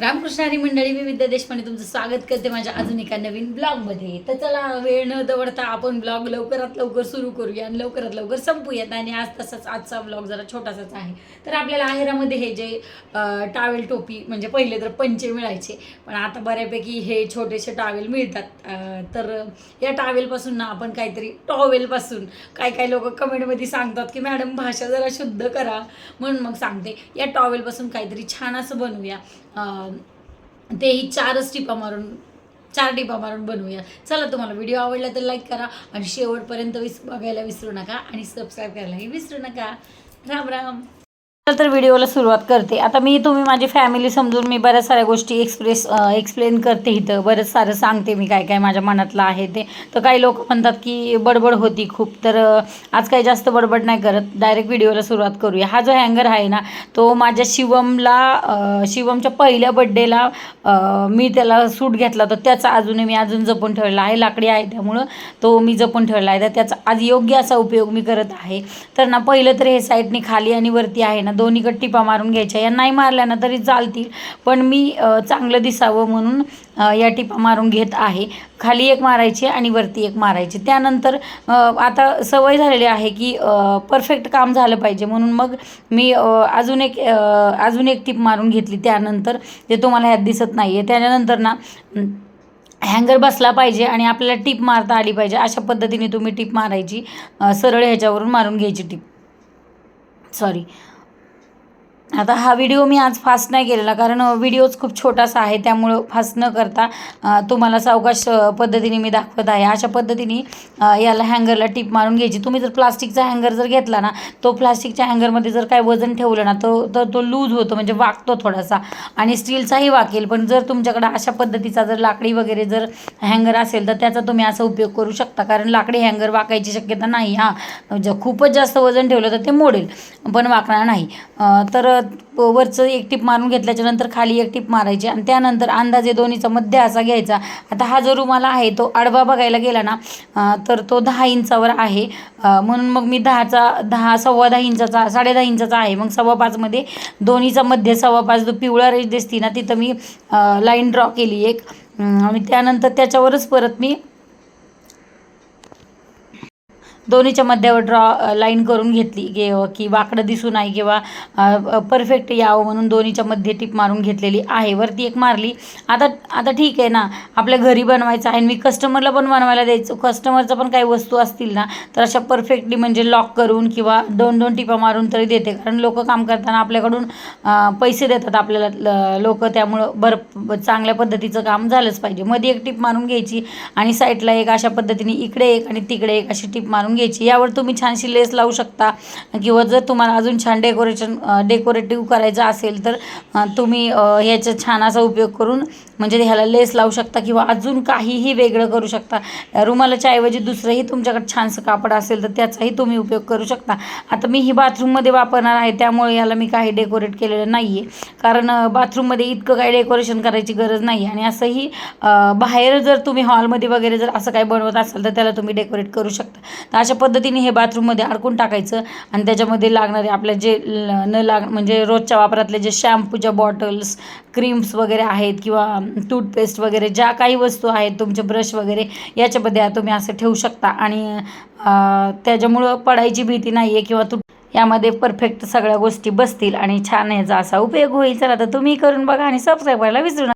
रामकृष्ण हरी मंडळी मी विद्या देशपांडे तुमचं स्वागत करते माझ्या अजून एका नवीन ब्लॉगमध्ये तर चला वेळ न दवडता आपण ब्लॉग लवकरात लवकर सुरू करूया आणि लवकरात लवकर संपूयात. आणि आज तसाच आजचा ब्लॉग जरा छोटासाच आहे. तर आपल्याला आहेरामध्ये हे जे टावेल टोपी म्हणजे पहिले तर पंचे मिळायचे. पण आता बऱ्यापैकी हे छोटेसे टावेल मिळतात. तर या टावेलपासून ना आपण काहीतरी टॉवेलपासून काय काय लोक कमेंटमध्ये सांगतात की मॅडम भाषा जरा शुद्ध करा. म्हणून मग सांगते या टॉवेलपासून काहीतरी छान असं बनवूया. तेही चारच टिपा मारून चार टिपा मारून बनवूया. चला तुम्हाला व्हिडिओ आवडला तर लाईक करा आणि शेवटपर्यंत विस बघायला विसरू नका आणि सबस्क्राईब करायलाही विसरू नका. राम राम. तर व्हिडिओला सुरुवात करते. आता मी तुम्ही माझी फॅमिली समजून मी बऱ्याच साऱ्या गोष्टी एक्सप्रेस एक्सप्लेन करते इथं. बरंच सारं सांगते मी काय काय माझ्या मनातलं आहे ते. तर काही लोक म्हणतात की बडबड होती खूप. तर आज काही जास्त बडबड नाही करत. डायरेक्ट व्हिडिओला सुरुवात करूया. हा जो हँगर आहे ना तो माझ्या शिवमला शिवमच्या पहिल्या बड्डेला मी त्याला सूट घेतला होता. त्याचा अजूनही मी अजून जपून ठेवलेला आहे. लाकडी आहे त्यामुळं तो मी जपून ठेवला आहे. तर त्याचा आज योग्य असा उपयोग मी करत आहे. तर ना पहिलं तर हे साईडने खाली आणि वरती आहे ना दोन्हीकडे टिपा मारून घ्यायच्या. या नाही मारल्या ना तरी चालतील. पण मी चांगलं दिसावं म्हणून या टिपा मारून घेत आहे. खाली एक मारायची आणि वरती एक मारायची. त्यानंतर आता सवय झालेली आहे की परफेक्ट काम झालं पाहिजे. म्हणून मग मी अजून एक अजून एक टिप मारून घेतली. त्यानंतर ते तुम्हाला ह्यात दिसत नाही आहे त्याच्यानंतर ना हँगर बसला पाहिजे आणि आपल्याला टीप मारता आली पाहिजे. अशा पद्धतीने तुम्ही टीप मारायची सरळ ह्याच्यावरून मारून घ्यायची टीप. सॉरी. आता हा व्हिडिओ मी आज फास्ट नाही केलेला कारण व्हिडिओच खूप छोटासा आहे त्यामुळं फास्ट न करता तुम्हाला सावकाश पद्धतीने मी दाखवत आहे. अशा पद्धतीने याला हँगरला टीप मारून घ्यायची. तुम्ही जर प्लास्टिकचा हँगर जर घेतला ना तो प्लास्टिकच्या हँगरमध्ये जर काय वजन ठेवलं ना तो तर तो लूज होतो म्हणजे वाकतो थोडासा. आणि स्टीलचाही वाकेल पण जर तुमच्याकडं अशा पद्धतीचा जर लाकडी वगैरे जर हँगर असेल तर त्याचा तुम्ही असा उपयोग करू शकता. कारण लाकडी हँगर वाकायची शक्यता नाही हां. म्हणजे खूपच जास्त वजन ठेवलं तर ते मोडेल पण वाकणार नाही. तर वरचं एक टिप मारून घेतल्याच्यानंतर खाली एक टिप मारायची आणि त्यानंतर अंदाजे दोन्हीचा मध्य असा घ्यायचा. आता हा जो रुमाला आहे तो आडवा बघायला गेला ना तर तो दहा इंचावर आहे. म्हणून मग मी दहाचा दहा सव्वा दहा इंचाचा साडे दहा इंचाचा आहे. मग सव्वा पाचमध्ये दोन्हीचा मध्य सव्वा पाच जो पिवळा रेष दिसती ना तिथं मी लाईन ड्रॉ केली एक. आणि त्यानंतर त्याच्यावरच परत मी दोन्हीच्या मध्यावर ड्रॉ लाईन करून घेतली. गे की वाकडं दिसू नाही किंवा परफेक्ट यावं म्हणून दोन्हीच्या मध्ये टिप मारून घेतलेली आहे. वरती एक मारली. आता आता ठीक आहे ना. आपल्या घरी बनवायचं आहे आणि मी कस्टमरला पण बनवायला द्यायचं. कस्टमरचं पण काही वस्तू असतील ना तर अशा परफेक्टली म्हणजे लॉक करून किंवा दोन दोन टिपा मारून तरी देते. कारण लोक काम करताना आपल्याकडून पैसे देतात आपल्याला लोक. त्यामुळं बरं चांगल्या पद्धतीचं काम झालंच पाहिजे. मध्ये एक टिप मारून घ्यायची आणि साईडला एक अशा पद्धतीने इकडे एक आणि तिकडे एक अशी टिप मारून घ्यायची. यावर तुम्ही छानशी लेस लावू शकता. किंवा जर तुम्हाला अजून छान डेकोरेशन डेकोरेटिव्ह करायचं असेल तर तुम्ही ह्याचा छान असा उपयोग करून म्हणजे ह्याला लेस लावू शकता किंवा अजून काहीही वेगळं करू शकता. रुमालाच्या ऐवजी दुसरंही तुमच्याकडे छानसं कापड असेल तर त्याचाही तुम्ही उपयोग करू शकता. आता मी ही बाथरूममध्ये वापरणार आहे त्यामुळे याला मी काही डेकोरेट केलेलं नाही आहे कारण बाथरूममध्ये इतकं काही डेकोरेशन करायची गरज नाही. आणि असंही बाहेर जर तुम्ही हॉलमध्ये वगैरे जर असं काही बनवत असाल तर त्याला तुम्ही डेकोरेट करू शकता. तर अशा पद्धतीने हे बाथरूममध्ये अडकून टाकायचं आणि त्याच्यामध्ये लागणारे आपल्या जे न लाग म्हणजे रोजच्या वापरातले जे शॅम्पूच्या बॉटल्स क्रीम्स वगैरे आहेत किंवा टूथपेस्ट वगैरे ज्या काही वस्तू आहेत तुमचे ब्रश वगैरे याच्यामध्ये तुम्ही असं ठेवू शकता. आणि त्याच्यामुळं पडायची भीती नाही आहे किंवा तू यामध्ये परफेक्ट सगळ्या गोष्टी बसतील आणि छान ह्याचा असा उपयोग होईल. चला तर तुम्ही करून बघा आणि सबस्क्राईब करायला विसरू नका.